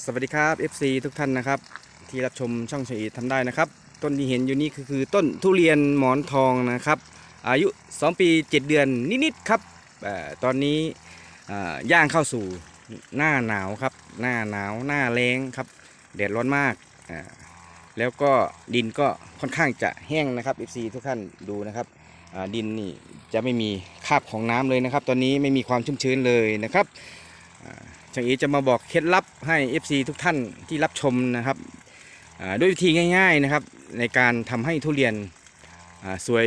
สวัสดีครับ FC ทุกท่านนะครับ ที่รับชมช่องเฉยทำได้นะครับ ต้นที่เห็นอยู่นี่คือคือต้นทุเรียนหมอนทองนะครับ อายุ 2 ปี 7 เดือนนิดๆครับอตอนนี้ย่างเข้าสู่หน้าหนาวครับ หน้าหนาวหน้าแรงครับแดดร้อนมาก แล้วก็ดินก็ค่อนข้างจะแห้งนะครับ FC ทุกท่านดูนะครับดินนี่จะไม่มีคราบของน้ำเลยนะครับ ตอนนี้ไม่มีความชุ่มชื้นเลยนะครับ ช่างเอจะมาบอกเคล็ดลับให้ FC ทุกท่านที่รับชมนะครับด้วยวิธีง่ายๆนะครับ ในการทำให้ทุเรียนสวย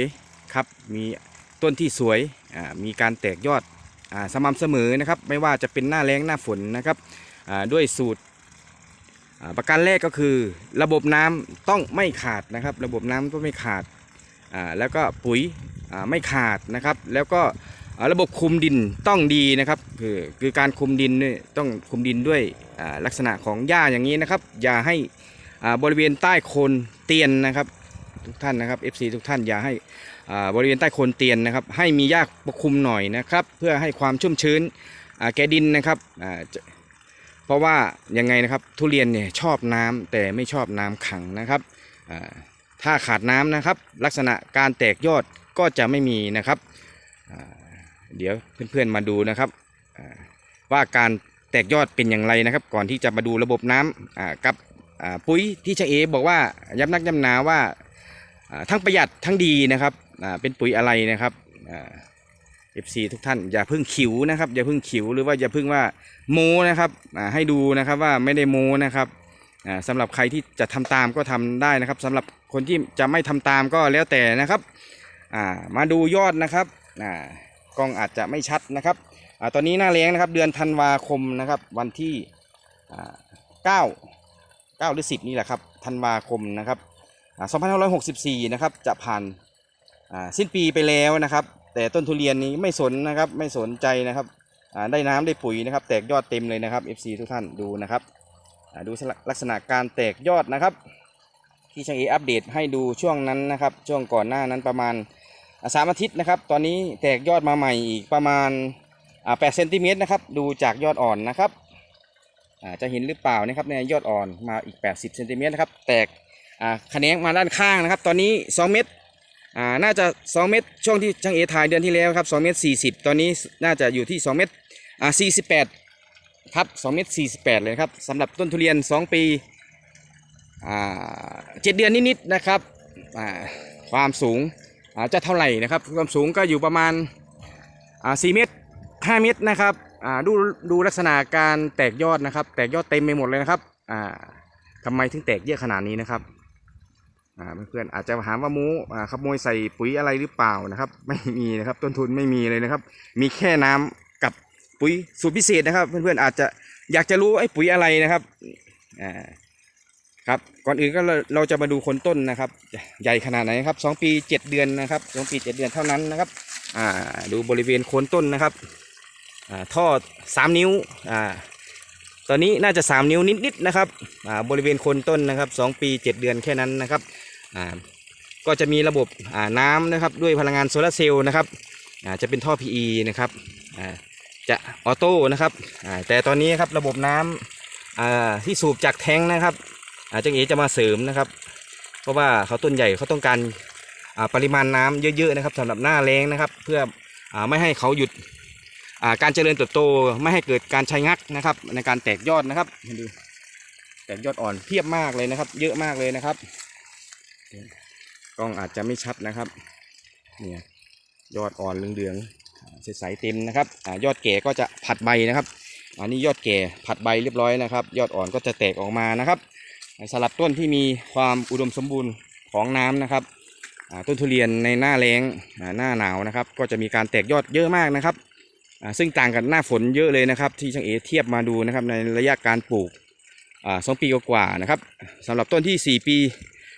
ครับมีต้นที่สวยมีการแตกยอดอสม่ำเสมอนะครับ ไม่ว่าจะเป็นหน้าแล้งหน้าฝนนะครับด้วยสูตรประการแรกก็คือระบบน้ำต้องไม่ขาดนะครับ ระบบน้ำต้องไม่ขาดแล้วก็ปุ๋ยไม่ขาดนะครับ แล้วก็ ระบบคุมดินต้องดีนะครับคือคือการคุมดินนี่ยต้องคุมดินด้วยลักษณะของหญ้าอย่างนี้นะครับ อย่าให้บริเวณใต้โคนเตียนนะครับทุกท่านนะครับ FC ทุกท่านอย่าให้บริเวณใต้โคนเตียนนะครับ ให้มีหญ้าปกคลุมหน่อยนะครับ เพื่อให้ความชุ่มชื้นแก่ดินนะครับเพราะว่ายังไงนะครับทุเรียนเนี่ยชอบน้ำแต่ไม่ชอบน้ำขังนะครับถ้าขาดน้ำนะครับ ลักษณะการแตกยอดก็จะไม่มีนะครับ เดี๋ยวเพื่อนๆมาดูนะครับว่าการแตกยอดเป็นอย่างไรนะครับ ก่อนที่จะมาดูระบบน้ำกับปุ๋ยที่เชเอบอกว่าย้ำนักย้ำนาว่าอ่าทั้งประหยัดทั้งดีนะครับเป็นปุ๋ยอะไรนะครับเอฟซีทุกท่านอย่าเพิ่งขิวนะครับอย่าเพิ่งขิวหรือว่าอย่าเพิ่งว่าโมนะครับให้ดูนะครับว่าไม่ได้โมนะครับอ่าสำหรับใครที่จะทำตามก็ทำได้นะครับสำหรับคนที่จะไม่ทำตามก็แล้วแต่นะครับมาดูยอดนะครับ กล้องอาจจะไม่ชัดนะครับอตอนนี้หน้าแล้งนะครับ เดือนธันวาคมนะครับ วันที่อ่า9 9หรือ10นี่แหละครับธันวาคมนะครับอ่า2564นะครับจะผ่านสิ้นปีไปแล้วนะครับ แต่ต้นทุเรียนนี้ไม่สนนะครับ ไม่สนใจนะครับได้น้ำได้ปุ๋ยนะครับ แตกยอดเต็มเลยนะครับ FC ทุกท่านดูนะครับดูลักษณะการแตกยอดนะครับ ที่ช่างเออัปเดตให้ดูช่วงนั้นนะครับ ช่วงก่อนหน้านั้นประมาณ สามอาทิตย์นะครับ ตอนนี้แตกยอดมาใหม่อีกประมาณอ่าแปดเซนติเมตรนะครับ ดูจากยอดอ่อนนะครับจะเห็นหรือเปล่านะครับเนี่ยอดอ่อนมาอีก 80เซนติเมตรนะครับ แตกแขนงมาด้านข้างนะครับ ตอนนี้ 2 เมตรน่าจะ 2 เมตร ช่วงที่ช่างเอถ่ายเดือนที่แล้วครับ2เมตร40 ตอนนี้น่าจะอยู่ที่ 2 เมตร48ครับ2เมตร48 เลยครับสำหรับต้นทุเรียน 2 ปีเจ็ดเดือนนิดๆนะครับความสูง อาจะเท่าไหร่นะครับ ความสูงก็อยู่ประมาณอ่า4เมตร5เมตรนะครับดูดูลักษณะการแตกยอดนะครับ แตกยอดเต็มไปหมดเลยนะครับอ่าทำไมถึงแตกเยอะขนาดนี้นะครับเพื่อนๆอาจจะถาว่ามูขโมยใส่ปุ๋ยอะไรหรือเปล่านะครับ ไม่มีนะครับต้นทุนไม่มีเลยนะครับ มีแค่น้ำกับปุ๋ยสูตรพิเศษนะครับ เพื่อนๆอาจจะอยากจะรู้ไอ้ปุ๋ยอะไรนะครับอ่า ครับก่อนอื่นก็เราเราจะมาดูคนต้นนะครับ ใหญ่ขนาดไหนครับสองปีเจ็ดเดือนนะครับสองปีเจ็ดเดือนเท่านั้นนะครับอ่าดูบริเวณโคนต้นนะครับอ่าท่อสามนิ้วอ่าตอนนี้น่าจะสามนิ้วนิดๆนะครับอ่าบริเวณโคนต้นนะครับสองปีเจ็ดเดือนแค่นั้นนะครับอ่าก็จะมีระบบอ่าน้ำนะครับด้วยพลังงานโซลาร์เซลล์นะครับอ่าจะเป็นท่อ PE นะครับอ่าจะออโต้นะครับอ่าแต่ตอนนี้ครับระบบน้ำอ่าที่สูบจากแทงนะครับ อาจังเอจะมาเสริมนะครับ เพราะว่าเขาต้นใหญ่เขาต้องการปริมาณน้ำเยอะๆนะครับสำหรับหน้าแล้งนะครับ เพื่ออไม่ให้เขาหยุดการเจริญเติบโตไม่ให้เกิดการใช้งักนะครับ ในการแตกยอดนะครับดูแตกยอดอ่อนเพียบมากเลยนะครับ เยอะมากเลยนะครับกล้องอาจจะไม่ชัดนะครับเนี่ยยอดอ่อนเหลืองๆใสๆเต็มนะครับอยอดแก่ก็จะผัดใบนะครับ อันนี้ยอดแก่ผัดใบเรียบร้อยนะครับ ยอดอ่อนก็จะแตกออกมานะครับ สลับต้นที่มีความอุดมสมบูรณ์ของน้ำนะครับต้นทุเรียนในหน้าแล้งหน้าหนาวนะครับ ก็จะมีการแตกยอดเยอะมากนะครับซึ่งต่างกับหน้าฝนเยอะเลยนะครับ ที่ช่างเอเทียบมาดูนะครับในระยะการปลูกสองปีกว่านะครับสำหรับต้นที่ 4 ปี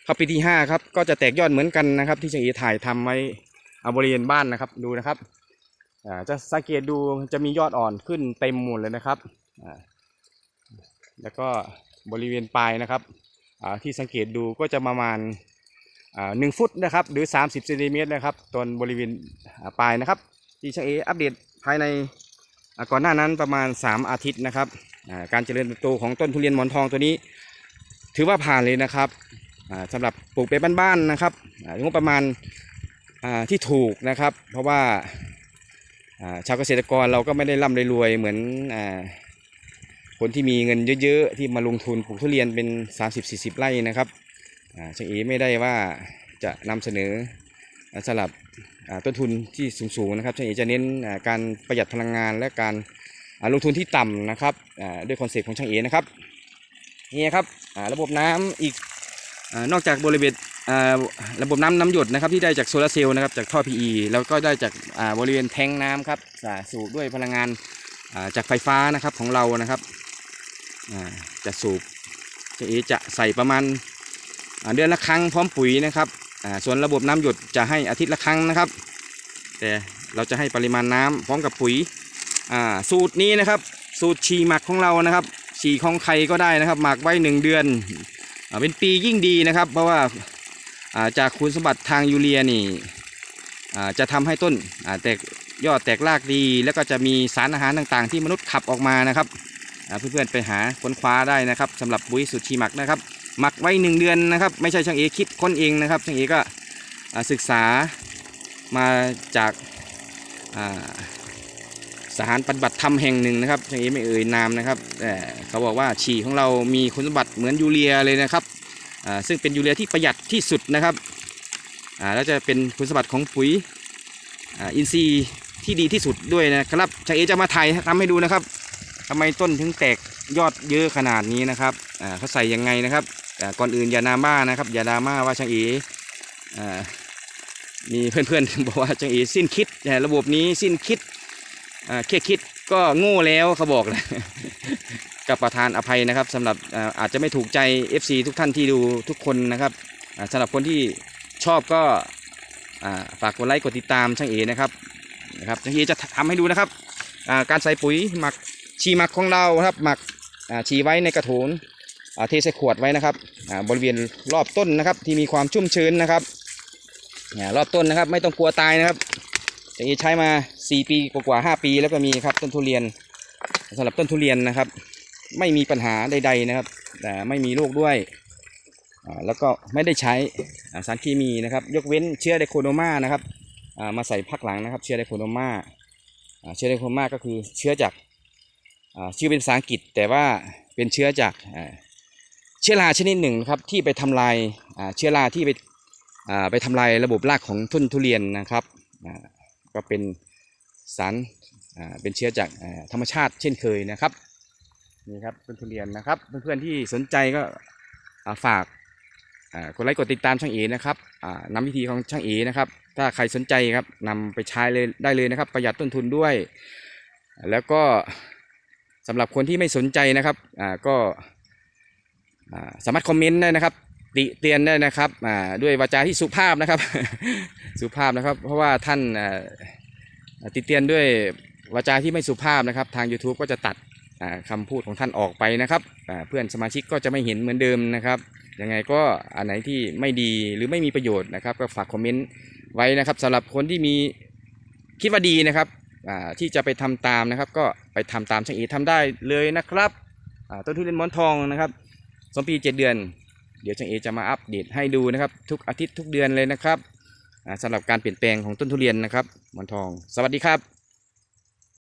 เข้าปีที่5ครับก็จะแตกยอดเหมือนกันนะครับ ที่ช่างเอถ่ายทำไว้เอาบริเวณบ้านนะครับดูนะครับจะสังเกตดูจะมียอดอ่อนขึ้นเต็มหมดเลยนะครับแล้วก็ บริเวณปลายนะครับที่สังเกตดูก็จะประมาณหนึ่งฟุตนะครับหรือ 30เซนติเมตรนะครับตอนบริเวณปลายนะครับที่ช่างเออัปเดตภายในก่อนหน้านั้นประมาณ 3 อาทิตย์นะครับการเจริญเติบโตของต้นทุเรียนหมอนทองตัวนี้ ถือว่าผ่านเลยนะครับอ่าสำหรับปลูกเป็นบ้านๆนะครับงบประมาณที่ถูกนะครับ เพราะว่าชาวเกษตรกรเราก็ไม่ได้ร่ำรวยเหมือน คนที่มีเงินเยอะๆที่มาลงทุนปลูกทุเรียนเป็น 30-40 ไร่นะครับช่างเอไม่ได้ว่าจะนำเสนอสำหรับต้นทุนที่สูงๆนะครับช่างเอจะเน้นการประหยัดพลังงานและการลงทุนที่ต่ำนะครับด้วยคอนเซ็ปต์ของช่างเอนะครับนี่ครับระบบน้ำอีกอนอกจากบริเวณระบบน้ำน้ำหยดนะครับที่ได้จากโซลาร์เซลล์นะครับจากท่อ PE แล้วก็ได้จากบริเวณแทงน้ำครับสูบด้วยพลังงานจากไฟฟ้านะครับของเรานะครับ จะสูบจะเอจะใส่ประมาณเดือนละครั้งพร้อมปุ๋ยนะครับส่วนระบบน้ำหยดจะให้อาทิตย์ละครั้งนะครับ แต่เราจะให้ปริมาณน้ำพร้อมกับปุ๋ยสูตรนี้นะครับ สูตรฉีหมักของเรานะครับฉีของใครก็ได้นะครับหมักไว้หนึ่งเดือนอเป็นปียิ่งดีนะครับ เพราะว่าจากคุณสมบัติทางยูเรียนี่จะทำให้ต้นแตกยอดแตกรากดี แล้วก็จะมีสารอาหารต่างๆ ที่มนุษย์ขับออกมานะครับ เพื่อนๆไปหาค้นคว้าได้นะครับสำหรับปุ๋ยสูตรชีหมักนะครับ หมักไว้หนึ่งเดือนนะครับ ไม่ใช่ช่างเอคิดค้นเองนะครับช่างเอก็ศึกษามาจากอ่าสถานปฏิบัติธรรมแห่งหนึ่งนะครับช่างเอไม่เอ่ยนามนะครับแต่เขาบอกว่าฉี่ของเรามีคุณสมบัติเหมือนยูเรียเลยนะครับซึ่งเป็นยูเรียที่ประหยัดที่สุดนะครับแล้วจะเป็นคุณสมบัติของปุ๋ยอินทรีย์ที่ดีที่สุดด้วยนะครับช่างเอจะมาถ่ายทำให้ดูนะครับ ทำไมต้นถึงแตกยอดเยอะขนาดนี้นะครับเขาใส่ยังไงนะครับก่อนอื่นอย่าดราม่านะครับอย่าดราม่าว่าช่างเออ่ามีเพื่อนๆบอกว่าช่างเอสิ้นคิดแต่ระบบนี้สิ้นคิดแค่คิดก็โง่แล้วเขาบอกเลยกับประธานอภัยนะครับสำหรับอาจจะไม่ถูกใจ FC ทุกท่านที่ดูทุกคนนะครับอ่าสำหรับคนที่ชอบก็ฝากกดไลค์กดติดตามช่างเอนะครับนะครับช่างเอจะทำให้ดูนะครับการใส่ปุ๋ยหมัก ชีหมักของเราครับหมักชีไว้ในกระถางอ่าเทใส่ขวดไว้นะครับบริเวณรอบต้นนะครับ ที่มีความชุ่มชื้นนะครับรอบต้นนะครับไม่ต้องกลัวตายนะครับจะใช้มา 4 ปีกว่าๆ5ปี แล้วก็มีครับต้นทุเรียนสำหรับต้นทุเรียนนะครับ ไม่มีปัญหาใด ๆนะครับ แต่ไม่มีโรคด้วยแล้วก็ไม่ได้ใช้สารเคมีนะครับ ยกเว้นเชื้อไดโคโนมานะครับมาใส่พักหลังนะครับ เชื้อไดโคโนมาเชื้อไดโคโนมาก็คือเชื้อจาก ชื่อเป็นภาษาอังกฤษแต่ว่าเป็นเชื้อจากเชื้อราชนิดหนึ่งครับที่ไปทำลายเชื้อราที่ไปไปทำลายระบบรากของต้นทุเรียนนะครับก็เป็นสารเป็นเชื้อจากธรรมชาติเช่นเคยนะครับนี่ครับต้นทุเรียนนะครับ เพื่อนๆที่สนใจก็ฝากกดไลค์กดติดตามช่างเอนะครับอ่านำวิธีของช่างเอนะครับ ถ้าใครสนใจครับนำไปใช้เลยได้เลยนะครับ ประหยัดต้นทุนด้วย แล้วก็ สำหรับคนที่ไม่สนใจนะครับอ่าก็อ่าสามารถคอมเมนต์ได้นะครับ ติเตียนได้นะครับอ่าด้วยวาจาที่สุภาพนะครับ สุภาพนะครับ เพราะว่าท่านอ่าติเตียนด้วยวาจาที่ไม่สุภาพนะครับ ทาง YouTube ก็จะตัดอ่าคำพูดของท่านออกไปนะครับเพื่อนสมาชิกก็จะไม่เห็นเหมือนเดิมนะครับยังไงก็อันไหนที่ไม่ดีหรือไม่มีประโยชน์นะครับ ก็ฝากคอมเมนต์ไว้นะครับสำหรับคนที่มีคิดว่าดีนะครับ ที่จะไปทำตามนะครับ ก็ไปทำตามช่างอีทำได้เลยนะครับต้นทุเรียนมอนทองนะครับสองปีเจ็ดเดือน เดี๋ยวช่างเอจะมาอัปเดตให้ดูนะครับ ทุกอาทิตย์ทุกเดือนเลยนะครับสำสำหรับการเปลี่ยนแปลงของต้นทุเรียนนะครับมอนทอง สวัสดีครับ